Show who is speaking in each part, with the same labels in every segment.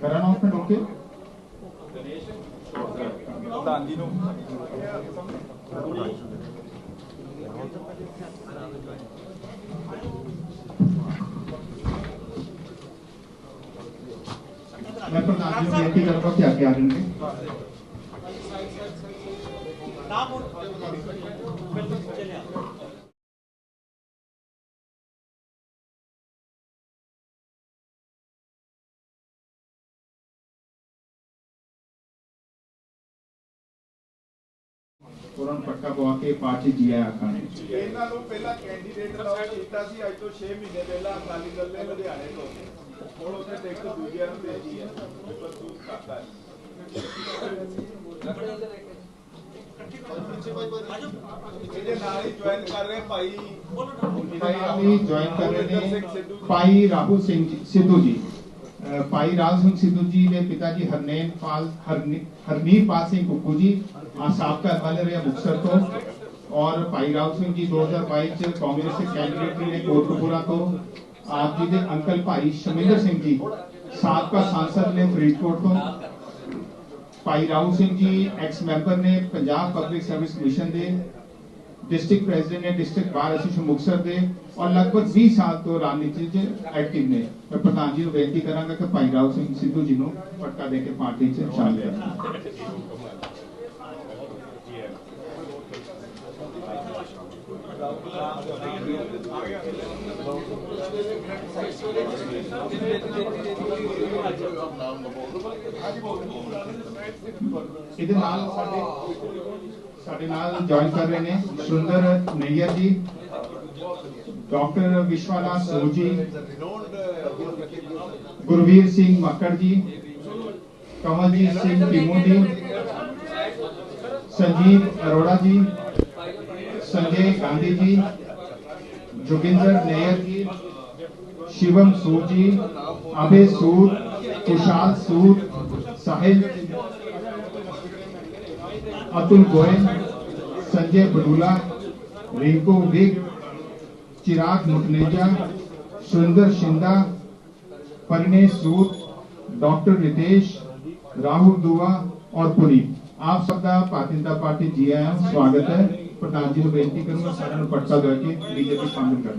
Speaker 1: ਕਰ announcement okay
Speaker 2: ਪ੍ਰਧਾਨ ਜੀ ਨੂੰ
Speaker 1: ਮੈਂ ਪ੍ਰਧਾਨ ਜੀ ਨੂੰ ਬੇਨਤੀ ਕਰਾਂਗਾ ਕਿ ਅੱਗੇ ਆ ਜਾਣਗੇ ਉਹਨਾਂ ਨੂੰ ਪੱਕਾ ਪਵਾ ਕੇ ਪਾਰਟੀ ਜੀ ਆਇਆ ਆਖਾਂਗੇ
Speaker 2: ਇਹਨਾਂ ਨੂੰ ਪਹਿਲਾਂ ਕੈਂਡੀਡੇਟ ਅਲਾਉ ਕੀਤਾ ਸੀ ਅੱਜ ਤੋਂ 6 ਮਹੀਨੇ ਪਹਿਲਾਂ ਅਕਾਲੀ ਦਲ ਨੇ ਲੁਧਿਆਣੇ ਤੋਂ। ਹੁਣ ਉਹਨੇ ਟਿਕਟ ਦੂਜਿਆਂ ਨੂੰ ਭੇਜੀ ਹੈ ਪ੍ਰਸਤੂਤ ਕਰਤਾ ਹੈ। ਇਹਦੇ ਨਾਲ ਹੀ ਜੁਆਇਨ ਕਰ ਰਹੇ ਭਾਈ
Speaker 1: ਭਾਈ ਜੁਆਇਨ ਕਰ ਰਹੇ ਨੇ ਭਾਈ ਰਾਹੁਲ ਸਿੰਘ ਜੀ ਸਿੱਧੂ ਜੀ। ਭਾਈ ਰਾਜ ਸਿੰਘ ਸਿੱਧੂ ਜੀ ਦੇ ਪਿਤਾ ਜੀ ਹਰਨੇਨ ਪਾਲ, ਹਰਨੀ- ਪਾਲ ਸਿੰਘ ਕੁੱਕੂ ਜੀ ਆ ਸਾਬਕਾ ਐਮਐਲਏ ਰਹੇ ਮੁਕਤਸਰ ਤੋਂ। ਔਰ ਭਾਈ ਰਾਜ ਸਿੰਘ ਜੀ 2022 ਚ ਕਾਂਗਰਸ ਦੇ ਕੈਂਡੀਡੇਟ ਨੇ ਕੋਟਕਪੂਰਾ ਤੋਂ। ਆਪ ਜੀ ਦੇ ਅੰਕਲ ਭਾਈ ਸ਼ਮਿੰਦਰ ਸਿੰਘ ਜੀ, ਸਾਬਕਾ ਸਾਂਸਦ ਨੇ ਫਰੀਦਕੋਟ ਤੋਂ। ਭਾਈ ਰਾਹੁਲ ਸਿੰਘ ਜੀ ਐਕਸ ਮੈਂਬਰ ਨੇ ਪੰਜਾਬ ਪਬਲਿਕ ਸਰਵਿਸ ਕਮਿਸ਼ਨ ਦੇ। ਡਿਸਟ੍ਰਿਕਟ ਪ੍ਰੈਜ਼ੀਡੈਂਟ ਨੇ ਡਿਸਟ੍ਰਿਕਟ ਬਾਰ ਐਸੋਸੀਏਸ਼ਨ ਮੁਕਤਸਰ ਦੇ ਔਰ ਲਗਭਗ 20 ਸਾਲ ਤੋਂ ਰਾਜਨੀਤੀ 'ਚ ਐਕਟਿਵ ਨੇ ਮੈਂ ਪ੍ਰਧਾਨ ਜੀ ਨੂੰ ਬੇਨਤੀ ਕਰਾਂਗਾ ਕਿ ਭਾਈ ਰਾਓ ਸਿੰਘ ਸਿੱਧੂ ਜੀ ਨੂੰ ਪਟਕਾ ਦੇ ਕੇ ਪਾਰਟੀ 'ਚ ਸ਼ਾਮਿਲ ਕਰਨ ਇਹਦੇ ਨਾਲ ਸਾਡੇ ਸਾਡੇ ਨਾਲ ਜੁਆਇਨ ਕਰ ਰਹੇ ਨੇ ਸੁੰਦਰ ਨਈਅਰ ਜੀ ਡਾਕਟਰ ਵਿਸ਼ਵਾਨਾਥ ਸੂ ਜੀ ਗੁਰਵੀਰ ਸਿੰਘ ਮੱਕੜ ਜੀ ਕਮਲਜੀਤ ਸਿੰਘ ਟਿਮੂ ਜੀ ਸੰਜੀਵ ਅਰੋੜਾ ਜੀ ਸੰਜੇ ਗਾਂਧੀ ਜੀ जोगिंदर नेयर जी शिवम सूद जी अभय सूद कुशाल सूद साहिल अतुल गोयल, संजय बडूला रिंकू विग, चिराग मुटनेजा सुरेंद्र शिंदा, परिणेश सूद, डॉक्टर रितेश, राहुल दुआ और पुरी। आप सबका भारतीय जनता पार्टी जी आया स्वागत है। प्रधान जी को बेनती करूँगा सारे पट्टा दे के बीजेपी शामिल करें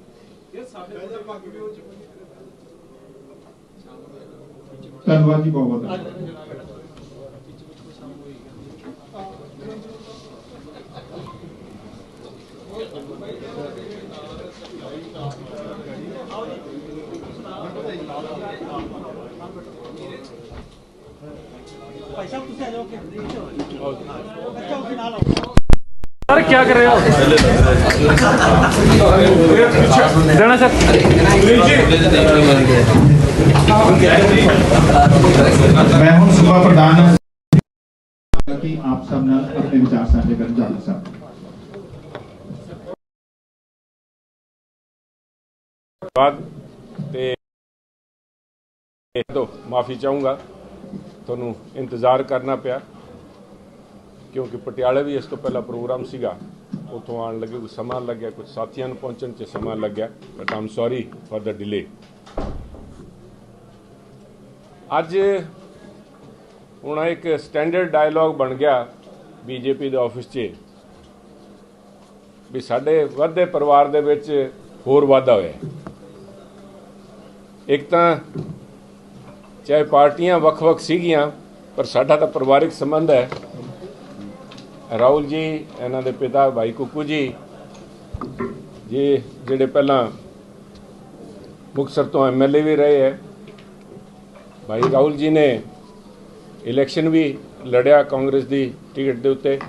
Speaker 1: ਧੰਨਵਾਦ ਜੀ ਬਹੁਤ ਬਹੁਤ
Speaker 3: ਭਾਈ ਸਾਹਿਬ ਤੁਸੀਂ ਆ ਜਾਓ ਕਿ ਬੱਚਾ ਉਸ ਨਾਲ ਆਓ।
Speaker 4: क्या कर रहे हो देना सर
Speaker 1: ਮੈਂ ਹੁਣ ਸੂਬਾ ਪ੍ਰਧਾਨ ਕਿ ਆਪ ਸਭ ਨਾਲ ਆਪਣੇ ਵਿਚਾਰ ਸਾਂਝੇ ਕਰਨ ਜਾ ਰਿਹਾ ਸਾਹਿਬ
Speaker 5: ਬਾਅਦ ਤੇ ਤੋਂ ਮਾਫੀ ਚਾਹੂੰਗਾ ਤੁਹਾਨੂੰ ਇੰਤਜ਼ਾਰ ਕਰਨਾ ਪਿਆ ਕਿਉਂਕਿ ਪਟਿਆਲੇ ਵੀ ਇਸ ਤੋਂ ਪਹਿਲਾਂ ਪ੍ਰੋਗਰਾਮ ਸੀਗਾ। ਉਥੋਂ ਆਉਣ ਲੱਗੇ ਕੁਝ ਸਮਾਂ ਲੱਗਿਆ, ਕੁਝ ਸਾਥੀਆਂ ਨੂੰ ਪਹੁੰਚਣ 'ਚ ਸਮਾਂ ਲੱਗਿਆ but I'm sorry for the delay ਅੱਜ ਹੁਣ ਇੱਕ ਸਟੈਂਡਰਡ ਡਾਇਲੌਗ ਬਣ ਗਿਆ ਬੀਜੇਪੀ ਦੇ ਆਫਿਸ 'ਚ, ਵੀ ਸਾਡੇ ਵੱਧਦੇ ਪਰਿਵਾਰ ਦੇ ਵਿੱਚ ਹੋਰ ਵਾਧਾ ਹੋਇਆ। ਇੱਕ ਤਾਂ ਚਾਹੇ ਪਾਰਟੀਆਂ ਵੱਖ-ਵੱਖ ਸੀਗੀਆਂ, ਪਰ ਸਾਡਾ ਤਾਂ ਪਰਿਵਾਰਿਕ ਸੰਬੰਧ ਹੈ। ਰਾਹੁਲ ਜੀ, ਇਹਨਾਂ ਦੇ ਪਿਤਾ ਭਾਈ ਕੁੱਕੂ ਜੀ ਜੀ ਜਿਹੜੇ ਪਹਿਲਾਂ ਮੁਕਤਸਰ ਤੋਂ ਐਮਐਲਏ ਵੀ ਰਹੇ ਹੈ, ਭਾਈ ਰਾਹੁਲ ਜੀ ਨੇ ਇਲੈਕਸ਼ਨ ਵੀ ਲੜਿਆ ਕਾਂਗਰਸ ਦੀ ਟਿਕਟ ਦੇ ਉੱਤੇ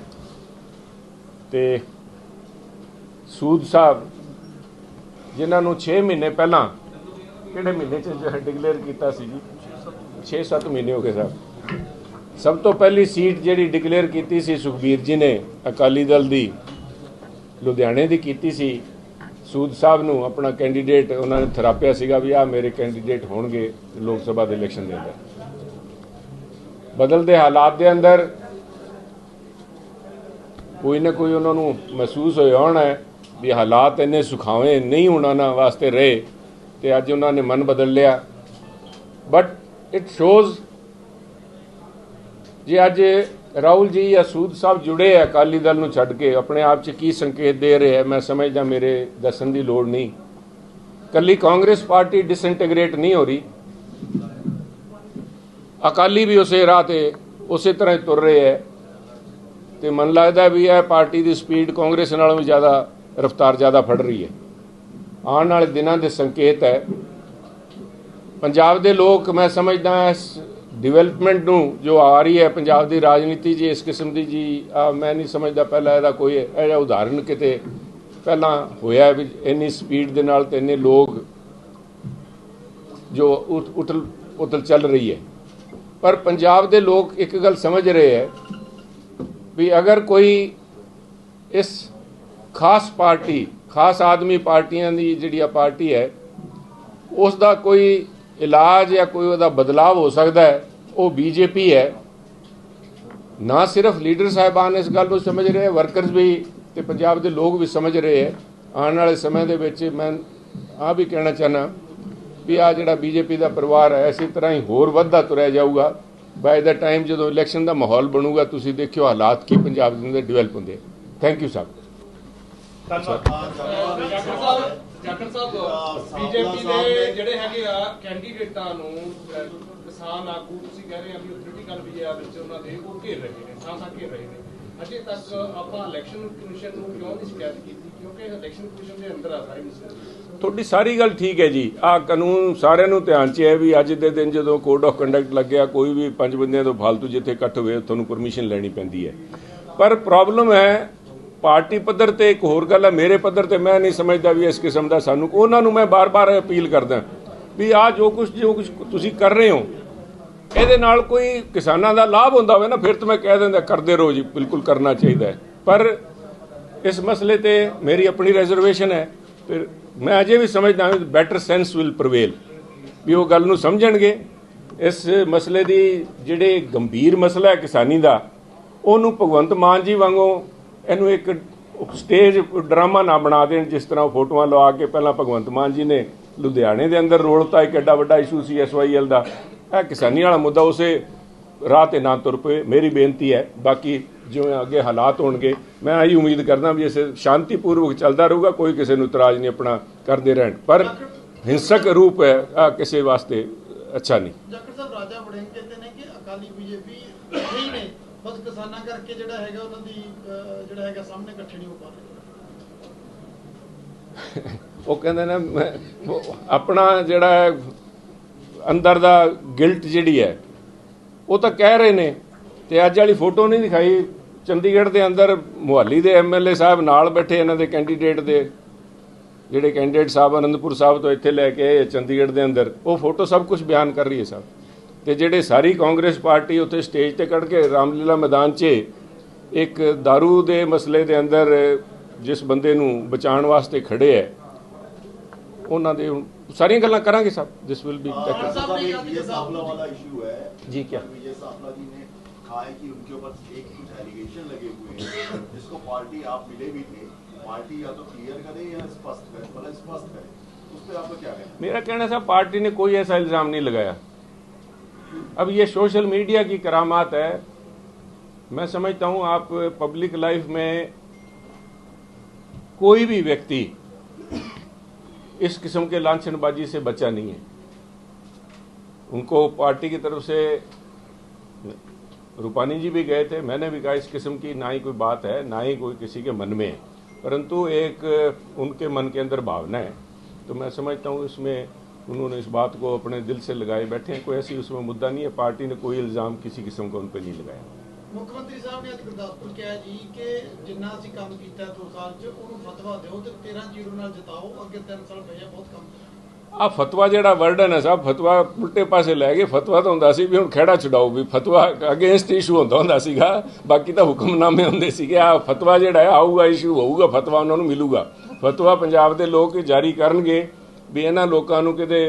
Speaker 5: ਤੇ ਸੂਦ ਸਾਹਿਬ, ਜਿਨ੍ਹਾਂ ਨੂੰ 6 ਮਹੀਨੇ ਪਹਿਲਾਂ, ਕਿਹੜੇ ਮਹੀਨੇ ਚ ਡਿਕਲੇਅਰ ਕੀਤਾ ਸੀ ਜੀ? 6-7 ਮਹੀਨੇ ਹੋ ਗਏ ਸਾਹਿਬ ਸਭ ਤੋਂ ਪਹਿਲੀ ਸੀਟ ਜਿਹੜੀ ਡਿਕਲੇਅਰ ਕੀਤੀ ਸੀ ਸੁਖਬੀਰ ਜੀ ਨੇ, ਅਕਾਲੀ ਦਲ ਦੀ, ਲੁਧਿਆਣੇ ਦੀ ਕੀਤੀ ਸੀ। ਸੂਦ ਸਾਹਿਬ ਨੂੰ ਆਪਣਾ ਕੈਂਡੀਡੇਟ ਉਹਨਾਂ ਨੇ ਥਰਾਪਿਆ ਸੀਗਾ ਵੀ ਆ ਮੇਰੇ ਕੈਂਡੀਡੇਟ ਹੋਣਗੇ ਲੋਕ ਸਭਾ ਦੇ ਇਲੈਕਸ਼ਨ ਦੇ ਅੰਦਰ। ਬਦਲਦੇ ਹਾਲਾਤ ਦੇ ਅੰਦਰ ਕੋਈ ਨਾ ਕੋਈ ਉਹਨਾਂ ਨੂੰ ਮਹਿਸੂਸ ਹੋਇਆ ਹੋਣਾ ਹੈ ਵੀ ਹਾਲਾਤ ਇੰਨੇ ਸੁਖਾਵੇਂ ਨਹੀਂ ਹੋਣਾ ਨਾਲ ਵਾਸਤੇ ਰਹੇ ਤੇ ਅੱਜ ਉਹਨਾਂ ਨੇ ਮਨ ਬਦਲ ਲਿਆ। ਬਟ ਇਟ ਸ਼ੋਜ਼ ਜੇ ਅੱਜ ਰਾਹੁਲ ਜੀ ਜਾਂ ਸੂਦ ਸਾਹਿਬ ਜੁੜੇ ਆ, ਅਕਾਲੀ ਦਲ ਨੂੰ ਛੱਡ ਕੇ, ਆਪਣੇ ਆਪ 'ਚ ਕੀ ਸੰਕੇਤ ਦੇ ਰਹੇ ਆ, ਮੈਂ ਸਮਝਦਾ ਮੇਰੇ ਦੱਸਣ ਦੀ ਲੋੜ ਨਹੀਂ। ਕੱਲੀ ਕਾਂਗਰਸ ਪਾਰਟੀ ਡਿਸਇੰਟੀਗ੍ਰੇਟ ਨਹੀਂ ਹੋ ਰਹੀ। ਅਕਾਲੀ ਵੀ ਉਸੇ ਰਾਹ ਤੇ, ਉਸੇ ਤਰ੍ਹਾਂ ਹੀ ਤੁਰ ਰਹੇ ਹੈ ਤੇ ਮਨ ਲੱਗਦਾ ਵੀ ਇਹ ਪਾਰਟੀ ਦੀ ਸਪੀਡ ਕਾਂਗਰਸ ਨਾਲੋਂ ਵੀ ਜ਼ਿਆਦਾ ਰਫ਼ਤਾਰ ਜ਼ਿਆਦਾ ਫੜ ਰਹੀ ਹੈ। ਆਉਣ ਵਾਲੇ ਦਿਨਾਂ ਦੇ ਸੰਕੇਤ ਹੈ। ਪੰਜਾਬ ਦੇ ਲੋਕ, ਮੈਂ ਸਮਝਦਾ, ਇਸ ਡਿਵੈਲਪਮੈਂਟ ਨੂੰ ਜੋ ਆ ਰਹੀ ਹੈ ਪੰਜਾਬ ਦੀ ਰਾਜਨੀਤੀ ਜੀ, ਇਸ ਕਿਸਮ ਦੀ ਜੀ ਮੈਂ ਨਹੀਂ ਸਮਝਦਾ ਪਹਿਲਾਂ ਇਹਦਾ ਕੋਈ ਇਹ ਜਿਹਾ ਉਦਾਹਰਣ ਕਿਤੇ ਪਹਿਲਾਂ ਹੋਇਆ ਵੀ ਇੰਨੀ ਸਪੀਡ ਦੇ ਨਾਲ ਤੇ ਇੰਨੇ ਲੋਕ ਜੋ ਉਤਲ ਉਤਲ ਚੱਲ ਰਹੀ ਹੈ। ਪਰ ਪੰਜਾਬ ਦੇ ਲੋਕ ਇੱਕ ਗੱਲ ਸਮਝ ਰਹੇ ਹੈ ਵੀ ਅਗਰ ਕੋਈ ਇਸ ਖਾਸ ਪਾਰਟੀ, ਖਾਸ ਆਦਮੀ ਪਾਰਟੀਆਂ ਦੀ ਜਿਹੜੀ ਆ ਪਾਰਟੀ ਹੈ ਉਸ ਦਾ ਕੋਈ ਇਲਾਜ ਜਾਂ ਕੋਈ ਉਹਦਾ ਬਦਲਾਵ ਹੋ ਸਕਦਾ ਹੈ ਉਹ ਬੀਜੇਪੀ ਹੈ। ਨਾ ਸਿਰਫ ਲੀਡਰ ਸਾਹਿਬਾਨ ਇਸ ਗੱਲ ਨੂੰ ਸਮਝ ਰਹੇ ਵਰਕਰਸ ਵੀ ਤੇ ਪੰਜਾਬ ਦੇ ਲੋਕ ਵੀ ਸਮਝ ਰਹੇ ਹੈ। ਆਉਣ ਵਾਲੇ ਸਮੇਂ ਦੇ ਵਿੱਚ ਮੈਂ ਆ ਵੀ ਕਹਿਣਾ ਚਾਹਨਾ ਵੀ ਆ ਜਿਹੜਾ ਬੀਜੇਪੀ ਦਾ ਪਰਿਵਾਰ ਹੈ ਇਸੇ ਤਰ੍ਹਾਂ ਹੀ ਹੋਰ ਵੱਧਦਾ ਤੁਰਿਆ ਜਾਊਗਾ। ਬਾਏ ਦਾ ਟਾਈਮ ਜਦੋਂ ਇਲੈਕਸ਼ਨ ਦਾ ਮਾਹੌਲ ਬਣੂਗਾ ਤੁਸੀਂ ਦੇਖਿਓ ਹਾਲਾਤ ਕੀ ਪੰਜਾਬ ਦੇ ਅੰਦਰ ਡਿਵੈਲਪ ਹੁੰਦੇ ਥੈਂਕ ਯੂ ਸਾਹਿਬ
Speaker 6: ਜਾਖੜ ਸਾਹਿਬ ਬੀਜੇਪੀ ਦੇ ਜਿਹੜੇ ਹੈਗੇ ਆ ਕੈਂਡੀਡੇਟਾਂ ਨੂੰ ਕਿਸਾਨ ਆਗੂ ਤੁਸੀਂ ਕਹਿ ਰਹੇ ਆ ਵੀ ਪੋਲੀਟੀਕਲ ਵੀ ਆ ਵਿੱਚ ਉਹਨਾਂ ਦੇ ਉਹ ਘੇਰ ਰਹੇ ਨੇ ਸਾਹ ਸਾਹ ਘੇਰ ਰਹੇ ਨੇ। ਅਜੇ ਤੱਕ ਆਪਾਂ ਇਲੈਕਸ਼ਨ ਕਮਿਸ਼ਨ ਨੂੰ ਕਿਉਂ ਨਹੀਂ ਸ਼ਿਕਾਇਤ ਕੀਤੀ? ਕਿਉਂਕਿ ਇਲੈਕਸ਼ਨ ਕਮਿਸ਼ਨ ਦੇ ਅੰਦਰ ਆ ਸਾਰੀ ਮਸਲੇ।
Speaker 5: ਤੁਹਾਡੀ ਸਾਰੀ ਗੱਲ ਠੀਕ ਹੈ ਜੀ। ਆ ਕਾਨੂੰਨ ਸਾਰਿਆਂ ਨੂੰ ਧਿਆਨ 'ਚ ਹੈ ਵੀ ਅੱਜ ਦੇ ਦਿਨ ਜਦੋਂ ਕੋਡ ਆਫ ਕੰਡਕਟ ਲੱਗਿਆ ਕੋਈ ਵੀ ਪੰਜ ਬੰਦਿਆਂ ਤੋਂ ਫालतू ਜਿੱਥੇ ਇਕੱਠ ਹੋਏ ਤੁਹਾਨੂੰ ਪਰਮਿਸ਼ਨ ਲੈਣੀ ਪੈਂਦੀ ਹੈ। ਪਰ ਪ੍ਰੋਬਲਮ ਹੈ ਪਾਰਟੀ ਪੱਧਰ ਤੇ ਇੱਕ ਹੋਰ ਗੱਲ ਹੈ, ਮੇਰੇ ਪੱਧਰ ਤੇ ਮੈਂ ਨਹੀਂ ਸਮਝਦਾ ਵੀ ਇਸ ਕਿਸਮ ਦਾ ਸਾਨੂੰ, ਉਹਨਾਂ ਨੂੰ ਮੈਂ ਬਾਰ-ਬਾਰ ਅਪੀਲ ਕਰਦਾ ਵੀ ਆ ਜੋ ਕੁਝ ਜੋ ਕੁਝ ਤੁਸੀਂ ਕਰ ਰਹੇ ਹੋ, ਇਹਦੇ ਨਾਲ ਕੋਈ ਕਿਸਾਨਾਂ ਦਾ ਲਾਭ ਹੁੰਦਾ ਹੋਵੇ ਨਾ, ਫਿਰ ਤਾਂ ਮੈਂ ਕਹਿ ਦਿੰਦਾ, ਕਰਦੇ ਰਹੋ ਜੀ, ਬਿਲਕੁਲ ਕਰਨਾ ਚਾਹੀਦਾ ਹੈ। ਪਰ ਇਸ ਮਸਲੇ ਤੇ ਮੇਰੀ ਆਪਣੀ ਰਿਜ਼ਰਵੇਸ਼ਨ ਹੈ, ਫਿਰ ਮੈਂ ਅਜੇ ਵੀ ਸਮਝਦਾ ਹਾਂ ਬੈਟਰ ਸੈਂਸ ਵਿਲ ਪ੍ਰਵੇਲ ਵੀ ਉਹ ਗੱਲ ਨੂੰ ਸਮਝਣਗੇ। ਇਸ ਮਸਲੇ ਦੀ ਜਿਹੜੇ ਗੰਭੀਰ ਮਸਲਾ ਹੈ ਕਿਸਾਨੀ ਦਾ, ਉਹਨੂੰ ਭਗਵੰਤ ਮਾਨ ਜੀ ਵਾਂਗੂ ਇਹਨੂੰ ਇੱਕ ਸਟੇਜ ਡਰਾਮਾ ਨਾ ਬਣਾ ਦੇਣ, ਜਿਸ ਤਰ੍ਹਾਂ ਉਹ ਫੋਟੋਆਂ ਲਵਾ ਕੇ ਪਹਿਲਾਂ ਭਗਵੰਤ ਮਾਨ ਜੀ ਨੇ ਲੁਧਿਆਣੇ ਦੇ ਅੰਦਰ ਰੋਲਤਾ ਇੱਕ ਐਡਾ ਵੱਡਾ ਇਸ਼ੂ ਸੀ ਐਸਵਾਈਐਲ ਦਾ। ਇਹ ਕਿਸਾਨੀ ਵਾਲਾ ਮੁੱਦਾ ਉਸੇ ਰਾਹ ਤੇ ਨਾ ਤੁਰ ਪਏ। ਮੇਰੀ ਬੇਨਤੀ ਹੈ, ਬਾਕੀ ਜਿਵੇਂ ਅੱਗੇ ਹਾਲਾਤ ਹੋਣਗੇ, ਮੈਂ ਆਹੀ ਉਮੀਦ ਕਰਦਾ ਵੀ ਇਸੇ ਸ਼ਾਂਤੀਪੂਰਵਕ ਚੱਲਦਾ ਰਹੂਗਾ, ਕੋਈ ਕਿਸੇ ਨੂੰ ਇਤਰਾਜ਼ ਨਹੀਂ ਆਪਣਾ ਕਰਦੇ ਰਹਿਣ। ਪਰ ਹਿੰਸਕ ਰੂਪ ਹੈ ਕਿਸੇ ਵਾਸਤੇ ਅੱਛਾ ਨਹੀਂ।
Speaker 3: ਜਾਖੜ ਸਾਹਿਬ, ਰਾਜਾ ਵੜਿੰਗ ਕਹਿੰਦੇ ਨੇ ਕਿ ਅਕਾਲੀ ਬੀਜੇਪੀ ਨਹੀਂ ਨੇ। ਬਸ ਕਿਸਾਨਾਂ ਕਰਕੇ ਜਿਹੜਾ ਹੈਗਾ ਉਹਨਾਂ ਦੀ ਜਿਹੜਾ ਹੈਗਾ ਸਾਹਮਣੇ ਇਕੱਠੇ ਨਹੀਂ ਹੋ ਪਾ ਰਹੇ।
Speaker 5: ਉਹ ਕਹਿੰਦੇ ਨੇ ਆਪਣਾ ਜਿਹੜਾ ਅੰਦਰ ਦਾ ਗਿਲਟ ਜਿਹੜੀ ਹੈ, ਉਹ ਤਾਂ ਕਹਿ ਰਹੇ ਨੇ, ਤੇ ਅੱਜ ਵਾਲੀ ਫੋਟੋ ਨਹੀਂ ਦਿਖਾਈ। ਚੰਡੀਗੜ੍ਹ ਦੇ ਅੰਦਰ ਮੁਹੱਲੀ ਦੇ ਐਮਐਲਏ ਸਾਹਿਬ ਨਾਲ ਬੈਠੇ ਇਹਨਾਂ ਦੇ ਕੈਂਡੀਡੇਟ ਦੇ, ਜਿਹੜੇ ਕੈਂਡੀਡੇਟ ਸਾਹਿਬ ਅਨੰਦਪੁਰ ਸਾਹਿਬ ਤੋਂ ਇੱਥੇ ਲੈ ਕੇ ਆਏ ਚੰਡੀਗੜ੍ਹ ਦੇ ਅੰਦਰ, ਉਹ ਫੋਟੋ ਸਭ ਕੁਝ ਬਿਆਨ ਕਰ ਰਹੀ ਹੈ ਸਾਹਿਬ। ਤੇ ਜਿਹੜੇ ਸਾਰੀ ਕਾਂਗਰਸ ਪਾਰਟੀ ਉੱਥੇ ਸਟੇਜ ਤੇ ਕੱਢ ਕੇ ਰਾਮਲੀਲਾ ਮੈਦਾਨ 'ਚ ਇੱਕ दारू ਦੇ ਮਸਲੇ ਦੇ ਅੰਦਰ ਜਿਸ ਬੰਦੇ ਨੂੰ ਬਚਾਉਣ ਵਾਸਤੇ ਖੜੇ ਹੈ ਉਹਨਾਂ ਦੇ ਹੁਣ ਸਾਰੀਆਂ ਗੱਲਾਂ ਕਰਾਂਗੇ ਸਾਹਿਬ ਦਿਸ ਵਿਲ ਬੀ
Speaker 3: ਸਾਹਿਬ
Speaker 2: साहब
Speaker 3: ने
Speaker 2: एक
Speaker 3: कहा कि
Speaker 2: ये
Speaker 3: किसान-
Speaker 2: सावला वाला इशू है
Speaker 5: जी, क्या?
Speaker 2: विजय सावला जी ने कहा है कि उनके ऊपर एक कुछ एलिगेशन लगे हुए हैं जिसको पार्टी आप मिले भी थे पार्टी या तो क्लियर करे या स्पष्ट करे मतलब स्पष्ट करे उस पर आपका क्या कहना है
Speaker 5: मेरा कहना साहब पार्टी ने कोई ऐसा इल्जाम नहीं लगाया अब ये सोशल मीडिया की करामात है। मैं समझता हूँ आप पब्लिक लाइफ में कोई भी व्यक्ति इस किस्म के लांछनबाजी से बचा नहीं है। उनको पार्टी की तरफ़ से रूपानी जी भी गए थे, मैंने भी कहा इस किस्म की ना ही कोई बात है, ना ही कोई किसी के मन में है। परंतु एक उनके मन के अंदर भावना है। तो मैं समझता हूँ इसमें उन्होंने इस बात को अपने दिल से लगाए बैठे हैं कोई ऐसी उसमें मुद्दा नहीं है पार्टी ने कोई इल्ज़ाम किसी किस्म का उन पर नहीं लगाया
Speaker 3: ਮੁੱਖ ਮੰਤਰੀ ਸਾਹਿਬ ਨੇ ਅੱਜ ਗੁਰਦਾਸਪੁਰ ਕਿਹਾ ਜੀ ਕਿ ਜਿੰਨਾ ਅਸੀਂ ਕੰਮ ਕੀਤਾ 2 ਸਾਲ 'ਚ ਉਹਨੂੰ ਫਤਵਾ ਦਿਓ ਤੇ 13 ਜ਼ੀਰੋ ਨਾਲ ਜਿਤਾਓ ਅੱਗੇ 3 ਸਾਲ ਪਏ ਆ ਬਹੁਤ ਕੰਮ
Speaker 5: ਆ ਫਤਵਾ ਜਿਹੜਾ ਵਰਡ ਹੈ ਨਾ ਸਾਹਿਬ ਫਤਵਾ ਉਲਟੇ ਪਾਸੇ ਲੈ ਗਏ ਫਤਵਾ ਤਾਂ ਹੁੰਦਾ ਸੀ ਵੀ ਹੁਣ ਖਹਿੜਾ ਛਡਾਓ ਵੀ ਫਤਵਾ ਅਗੇਂਸਟ ਇਸ਼ੂ ਹੁੰਦਾ ਹੁੰਦਾ ਸੀਗਾ ਬਾਕੀ ਤਾਂ ਹੁਕਮਨਾਮੇ ਹੁੰਦੇ ਸੀਗੇ ਆ ਫਤਵਾ ਜਿਹੜਾ ਹੈ ਆਊਗਾ ਇਸ਼ੂ ਹੋਊਗਾ ਫਤਵਾ ਉਹਨਾਂ ਨੂੰ ਮਿਲੂਗਾ ਫਤਵਾ ਪੰਜਾਬ ਦੇ ਲੋਕ ਜਾਰੀ ਕਰਨਗੇ ਵੀ ਇਹਨਾਂ ਲੋਕਾਂ ਨੂੰ ਕਿਤੇ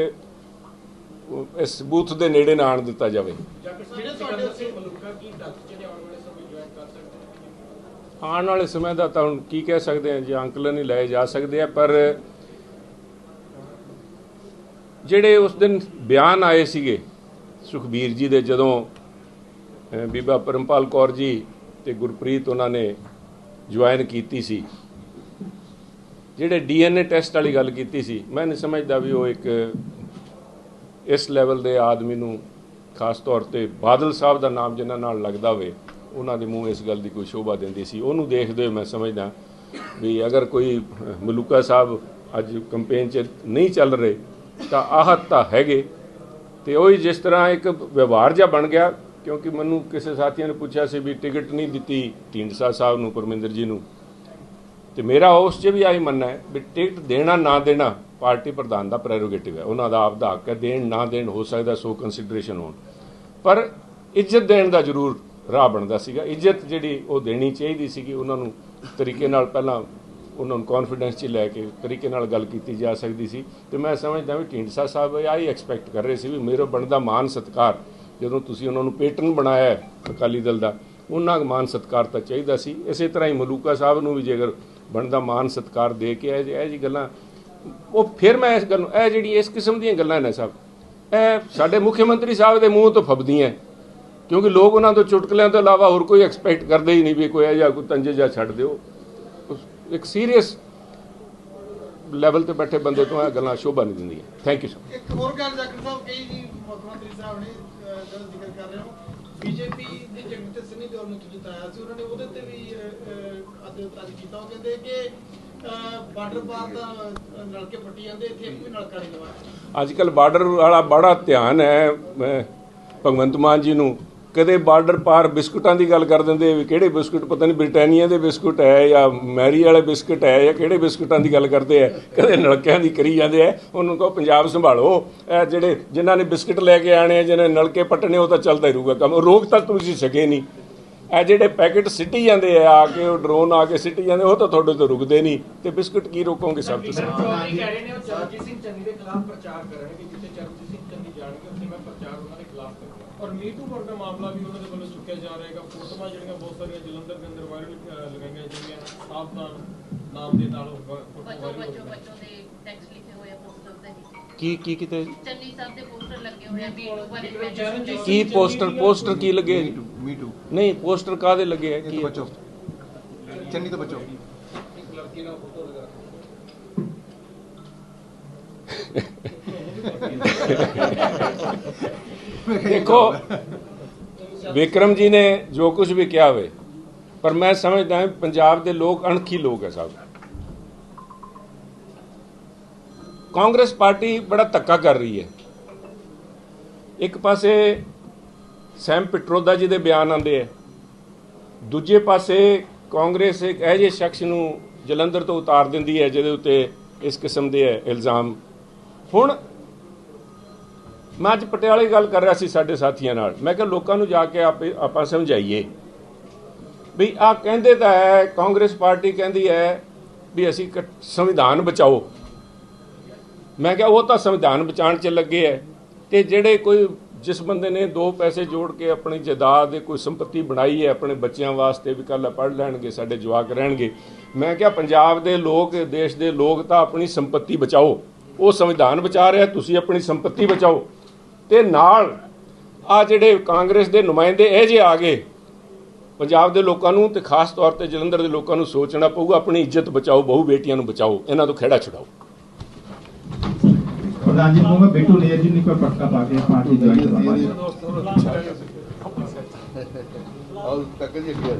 Speaker 5: ਇਸ ਬੂਥ ਦੇ ਨੇੜੇ ਨਾ ਆਣ ਦਿੱਤਾ ਜਾਵੇ।
Speaker 6: ਆਉਣ ਵਾਲੇ ਸਮੇਂ
Speaker 5: ਦਾ ਤਾਂ ਹੁਣ ਕੀ ਕਹਿ ਸਕਦੇ ਹਾਂ ਜੀ ਅੰਕਲਨ ਹੀ ਲਏ ਜਾ ਸਕਦੇ ਆ ਪਰ ਜਿਹੜੇ ਉਸ ਦਿਨ ਬਿਆਨ ਆਏ ਸੀਗੇ ਸੁਖਬੀਰ ਜੀ ਦੇ ਜਦੋਂ ਬੀਬਾ ਪਰਮਪਾਲ ਕੌਰ ਜੀ ਤੇ ਗੁਰਪ੍ਰੀਤ ਉਹਨਾਂ ਨੇ ਜੁਆਇਨ ਕੀਤੀ ਸੀ ਜਿਹੜੇ ਡੀਐਨਏ ਟੈਸਟ ਵਾਲੀ ਗੱਲ ਕੀਤੀ ਸੀ, ਮੈਂ ਨਹੀਂ ਸਮਝਦਾ ਵੀ ਉਹ ਇੱਕ ਇਸ ਲੈਵਲ ਦੇ ਆਦਮੀ ਨੂੰ ਖਾਸ ਤੌਰ ਤੇ ਬਾਦਲ ਸਾਹਿਬ ਦਾ ਨਾਮ ਜਿਨ੍ਹਾਂ ਨਾਲ ਲੱਗਦਾ ਹੋਵੇ, ਉਹਨਾਂ ਦੇ ਮੂੰਹ ਇਸ ਗੱਲ ਦੀ ਕੋਈ ਸ਼ੋਭਾ ਦਿੰਦੀ ਸੀ। ਉਹਨੂੰ ਦੇਖਦੇ ਹੋਏ ਮੈਂ ਸਮਝਦਾ ਵੀ ਅਗਰ ਕੋਈ ਮਲੂਕਾ ਸਾਹਿਬ ਅੱਜ ਕੰਪੇਨ 'ਚ ਨਹੀਂ ਚੱਲ ਰਹੇ, ਤਾਂ ਆਹਤ ਤਾਂ ਹੈਗੇ। ਤੇ ਉਹੀ ਜਿਸ ਤਰ੍ਹਾਂ ਇੱਕ ਵਿਵਹਾਰ ਜਿਹਾ ਬਣ ਗਿਆ, ਕਿਉਂਕਿ ਮੈਨੂੰ ਕਿਸੇ ਸਾਥੀਆਂ ਨੇ ਪੁੱਛਿਆ ਸੀ ਵੀ ਟਿਕਟ ਨਹੀਂ ਦਿੱਤੀ, ਢੀਂਡਸਾ ਸਾਹਿਬ ਨੂੰ, ਪਰਮਿੰਦਰ ਜੀ ਨੂੰ। ਤੇ ਮੇਰਾ ਉਸ 'ਚ ਵੀ ਆਹੀ ਮੰਨਣਾ ਹੈ ਵੀ ਟਿਕਟ ਦੇਣਾ, ਨਾ ਦੇਣਾ ਪਾਰਟੀ ਪ੍ਰਧਾਨ ਦਾ ਪ੍ਰੈਰੋਗੇਟਿਵ ਹੈ। ਉਹਨਾਂ ਦਾ ਆਪ ਦਾ ਹੱਕ ਹੈ, ਦੇਣ, ਨਾ ਦੇਣ ਹੋ ਸਕਦਾ ਸੋ ਕੰਸੀਡਰੇਸ਼ਨ ਹੋਣ। ਪਰ ਇੱਜ਼ਤ ਦੇਣ ਦਾ ਜ਼ਰੂਰ ਰਾਹ ਬਣਦਾ ਸੀਗਾ। ਇੱਜ਼ਤ ਜਿਹੜੀ ਉਹ ਦੇਣੀ ਚਾਹੀਦੀ ਸੀਗੀ। ਉਹਨਾਂ ਨੂੰ ਤਰੀਕੇ ਨਾਲ ਪਹਿਲਾਂ ਉਹਨਾਂ ਨੂੰ ਕੌਨਫੀਡੈਂਸ 'ਚ ਲੈ ਕੇ ਤਰੀਕੇ ਨਾਲ ਗੱਲ ਕੀਤੀ ਜਾ ਸਕਦੀ ਸੀ। ਤੇ ਮੈਂ ਸਮਝਦਾ ਵੀ ਢੀਂਡਸਾ ਸਾਹਿਬ ਆਹੀ ਐਕਸਪੈਕਟ ਕਰ ਰਹੇ ਸੀ ਵੀ ਮੇਰਾ ਬਣਦਾ ਮਾਨ ਸਤਕਾਰ। ਜਦੋਂ ਤੁਸੀਂ ਉਹਨਾਂ ਨੂੰ ਪੇਟਰਨ ਬਣਾਇਆ ਅਕਾਲੀ ਦਲ ਦਾ, ਉਹਨਾਂ ਦਾ ਮਾਨ ਸਤਕਾਰ ਤਾਂ ਚਾਹੀਦਾ ਸੀ। ਇਸੇ ਤਰ੍ਹਾਂ ਹੀ ਮਲੂਕਾ ਸਾਹਿਬ ਨੂੰ ਵੀ ਜੇਕਰ ਬਣਦਾ ਮਾਨ ਸਤਕਾਰ ਦੇ ਕੇ ਇਹ ਇਹ ਜੀ ਗੱਲਾਂ। ਉਹ ਫਿਰ ਮੈਂ ਇਸ ਗੱਲ ਨੂੰ ਇਹ ਜਿਹੜੀ ਇਸ ਕਿਸਮ ਦੀਆਂ ਗੱਲਾਂ ਨੇ ਸਾਹਿਬ ਇਹ ਸਾਡੇ ਮੁੱਖ ਮੰਤਰੀ ਸਾਹਿਬ ਦੇ ਮੂੰਹ ਤੋਂ ਫਬਦੀਆਂ। ਕਿਉਂਕਿ ਲੋਕ ਉਹਨਾਂ ਤੋਂ ਚੁਟਕਲਿਆਂ ਤੋਂ ਇਲਾਵਾ ਹੋਰ ਕੋਈ ਐਕਸਪੈਕਟ ਕਰਦੇ ਹੀ ਨਹੀਂ ਵੀ ਕੋਈ ਇਹ ਜਾਂ ਕੋਈ ਤੰਜੇ ਜਾਂ ਛੱਡ ਦਿਓ। ਇੱਕ ਸੀਰੀਅਸ ਲੈਵਲ ਤੇ ਬੈਠੇ ਬੰਦੇ ਤੋਂ ਇਹ ਗੱਲਾਂ ਸ਼ੋਭਾ ਨਹੀਂ ਦਿੰਦੀਆਂ। ਥੈਂਕ ਯੂ ਸਰ
Speaker 3: ਇੱਕ ਹੋਰ ਗੱਲ ਜਾਖੜ ਸਾਹਿਬ, ਕਹੀ ਜੀ ਮੁੱਖ ਮੰਤਰੀ ਸਾਹਿਬ ਨੇ ਜਦੋਂ ਜ਼ਿਕਰ ਕਰ ਰਹੇ ਹੋ। ਬੀਜੇਪੀ ਦੇ ਜਗਤ ਤੇ ਸਨੀ ਦਿਓਲ ਨੂੰ ਜਿਤਾਇਆ ਸੀ ਉਹਨਾਂ ਨੇ ਉਹਦੇ ਤੇ ਵੀ ਅਹ, ਅੱਜ ਅੱਜ ਕੀਤਾ। ਉਹ ਕਹਿੰਦੇ ਕਿ ਬਾਰਡਰ ਪਾਰ ਦਾ ਨਲਕੇ ਪੱਟੀ ਜਾਂਦੇ ਇੱਥੇ ਇੱਕ ਨਲਕਾ ਨਹੀਂ ਲਵਾਇਆ।
Speaker 5: ਅੱਜ ਕੱਲ ਬਾਰਡਰ ਵਾਲਾ ਬੜਾ ਧਿਆਨ ਹੈ ਭਗਵੰਤ ਮਾਨ ਜੀ ਨੂੰ। ਕਦੇ ਬਾਰਡਰ ਪਾਰ ਬਿਸਕੁਟਾਂ ਦੀ ਗੱਲ ਕਰ ਦਿੰਦੇ ਵੀ ਕਿਹੜੇ ਬਿਸਕੁਟ, ਪਤਾ ਨਹੀਂ ਬ੍ਰਿਟਾਨੀਆ ਦੇ ਬਿਸਕੁਟ ਹੈ ਜਾਂ ਮੈਰੀ ਵਾਲੇ ਬਿਸਕੁਟ ਹੈ ਜਾਂ ਕਿਹੜੇ ਬਿਸਕੁਟਾਂ ਦੀ ਗੱਲ ਕਰਦੇ ਆ। ਕਦੇ ਨਲਕਿਆਂ ਦੀ ਕਰੀ ਜਾਂਦੇ ਆ। ਉਹਨੂੰ ਕਹੋ, ਪੰਜਾਬ ਸੰਭਾਲੋ। ਇਹ ਜਿਹੜੇ ਜਿਨ੍ਹਾਂ ਨੇ ਬਿਸਕੁਟ ਲੈ ਕੇ ਆਣੇ ਆ ਨੇ ਨਲਕੇ ਪੱਟਣੇ, ਉਹ ਤਾਂ ਚੱਲਦਾ ਹੀ ਰਹੂਗਾ ਕੰਮ। ਰੋਕ ਤਾਂ ਤੁਸੀਂ ਸਕੇ ਨਹੀਂ। ਇਹ ਜਿਹੜੇ ਪੈਕੇਟ ਸਿੱਟੀ ਜਾਂਦੇ ਆ ਆ ਕੇ ਉਹ ਡਰੋਨ ਆ ਕੇ ਸਿੱਟੀ ਜਾਂਦੇ ਉਹ ਤਾਂ ਤੁਹਾਡੇ ਤੋਂ ਰੁਕਦੇ ਨਹੀਂ। ਤੇ ਬਿਸਕੁਟ ਕੀ ਰੋਕੋਗੇ ਸਭ ਤੁਸੀਂ
Speaker 6: ਕਹਿ ਰਹੇ ਨੇ ਉਹ ਚਰਨਜੀਤ ਸਿੰਘ ਚੰਨੀ ਦੇ ਖਿਲਾਫ ਪ੍ਰਚਾਰ ਕਰਨਗੇ ਜਿੱਥੇ ਚਰਨਜੀਤ ਸਿੰਘ ਚੰਨੀ ਜਾਣਗੇ ਉੱਥੇ ਮੈਂ ਪ੍ਰਚਾਰ ਉਹਨਾਂ ਦੇ ਖਿਲਾਫ ਕਰਾਂਗਾ
Speaker 7: ਔਰ ਮੀਟੂ ਵਰਗਾ ਮਾਮਲਾ ਵੀ ਉਹਨਾਂ ਦੇ ਵੱਲੋਂ ਚੁੱਕਿਆ ਜਾ ਰਿਹਾ ਹੈਗਾ। ਫੋਟੋਆਂ ਜਿਹੜੀਆਂ ਬਹੁਤ ਸਾਰੀਆਂ ਜਲੰਧਰ ਦੇ ਅੰਦਰ ਵਾਇਰਲ ਲਗਾਈਆਂ ਆਪ ਦਾ ਨਾਮ ਦੇ ਨਾਲ ਫੋਟੋ
Speaker 8: ਬੱਚੋ
Speaker 7: ਵਾਇਰਲ ਹੋ
Speaker 5: ਕੀ ਕੀ ਕਿਤੇ
Speaker 8: ਚੰਨੀ ਸਾਹਿਬ ਦੇ ਪੋਸਟਰ ਲੱਗੇ ਹੋਏ ਆ ਮੀਟੂ ਬਾਰੇ
Speaker 6: ਮੈਂ
Speaker 5: ਕੀ ਪੋਸਟਰ ਪੋਸਟਰ ਕੀ ਲੱਗੇ? ਆ?
Speaker 9: ਮੀ ਟੂ
Speaker 5: ਨਹੀਂ ਪੋਸਟਰ ਕਾਦੇ ਲੱਗੇ ਆ?
Speaker 9: ਇਹ
Speaker 5: ਕੀ
Speaker 6: ਤੋਂ ਬਚੋ। ਚੰਨੀ ਤੋਂ ਬਚੋ।
Speaker 5: ਦੇਖੋ ਵਿਕਰਮ ਜੀ ਨੇ ਜੋ ਕੁਝ ਵੀ ਕਿਹਾ ਹੋਵੇ ਪਰ ਮੈਂ ਸਮਝਦਾ ਹਾਂ ਪੰਜਾਬ ਦੇ ਲੋਕ ਅਣਖੀ ਲੋਕ ਹੈ ਸਾਹਿਬ ਕਾਂਗਰਸ ਪਾਰਟੀ ਬੜਾ ਧੱਕਾ ਕਰ ਰਹੀ ਹੈ। ਇੱਕ ਪਾਸੇ ਸੈਮ ਪਿਟਰੋਦਾ ਜੀ ਦੇ ਬਿਆਨ ਆਉਂਦੇ ਹੈ। ਦੂਜੇ ਪਾਸੇ ਕਾਂਗਰਸ ਇੱਕ ਇਹੋ ਜਿਹੇ ਸ਼ਖਸ ਨੂੰ ਜਲੰਧਰ ਤੋਂ ਉਤਾਰ ਦਿੰਦੀ ਹੈ, ਜਿਹਦੇ ਉੱਤੇ ਇਸ ਕਿਸਮ ਦੇ ਇਲਜ਼ਾਮ। ਹੁਣ ਮੈਂ ਅੱਜ ਪਟਿਆਲੇ ਗੱਲ ਕਰ ਰਿਹਾ ਸੀ ਸਾਡੇ ਸਾਥੀਆਂ ਨਾਲ। ਮੈਂ ਕਿਹਾ ਲੋਕਾਂ ਨੂੰ ਜਾ ਕੇ ਆਪੇ ਆਪਾਂ ਸਮਝਾਈਏ। ਵੀ ਆ ਕਹਿੰਦੇ ਤਾਂ ਹੈ, ਕਾਂਗਰਸ ਪਾਰਟੀ ਕਹਿੰਦੀ ਹੈ ਵੀ ਅਸੀਂ ਕ- ਸੰਵਿਧਾਨ ਬਚਾਓ। ਮੈਂ ਕਿਹਾ ਉਹ ਤਾਂ ਸੰਵਿਧਾਨ ਬਚਾਉਣ 'ਚ ਲੱਗੇ ਹੈ ਤੇ ਜਿਹੜੇ ਕੋਈ ਜਿਸ ਬੰਦੇ ਨੇ ਦੋ ਪੈਸੇ ਜੋੜ ਕੇ ਆਪਣੀ ਜਾਇਦਾਦ ਦੇ ਕੋਈ ਸੰਪਤੀ ਬਣਾਈ ਹੈ ਆਪਣੇ ਬੱਚਿਆਂ ਵਾਸਤੇ ਵੀ ਕੱਲ੍ਹ ਪੜ੍ਹ ਲੈਣਗੇ, ਸਾਡੇ ਜਵਾਕ ਰਹਿਣਗੇ। ਮੈਂ ਕਿਹਾ ਪੰਜਾਬ ਦੇ ਲੋਕ, ਦੇਸ਼ ਦੇ ਲੋਕ ਤਾਂ ਆਪਣੀ ਸੰਪਤੀ ਬਚਾਓ। ਉਹ ਸੰਵਿਧਾਨ ਬਚਾ ਰਿਹਾ, ਤੁਸੀਂ ਆਪਣੀ ਸੰਪਤੀ ਬਚਾਓ। ਤੇ ਨਾਲ ਆ ਜਿਹੜੇ ਕਾਂਗਰਸ ਦੇ ਨੁਮਾਇੰਦੇ ਇਹ ਜੇ ਆ ਗਏ, ਪੰਜਾਬ ਦੇ ਲੋਕਾਂ ਨੂੰ ਤੇ ਖਾਸ ਤੌਰ ਤੇ ਜਲੰਧਰ ਦੇ ਲੋਕਾਂ ਨੂੰ ਸੋਚਣਾ ਪਊਗਾ, ਆਪਣੀ ਇੱਜ਼ਤ ਬਚਾਓ, ਬਹੁ ਬੇਟੀਆਂ ਨੂੰ ਬਚਾਓ, ਇਹਨਾਂ ਤੋਂ ਖੇੜਾ ਛੁਡਾਓ।
Speaker 1: ਪ੍ਰਧਾਨ ਜੀ ਨੂੰ ਕਹੂੰਗਾ ਬਿੱਟੂ ਨੇਰ ਜੀ ਨੂੰ ਇੱਕ ਵਾਰ ਪਟਕਾ ਪਾ ਕੇ ਪਾਰਟੀ ਜੁਆਇਨ ਕਰਵਾ ਦਿਓ।
Speaker 10: ਆਓ ਟੱਕਰ ਜੀ ਅੱਗੇ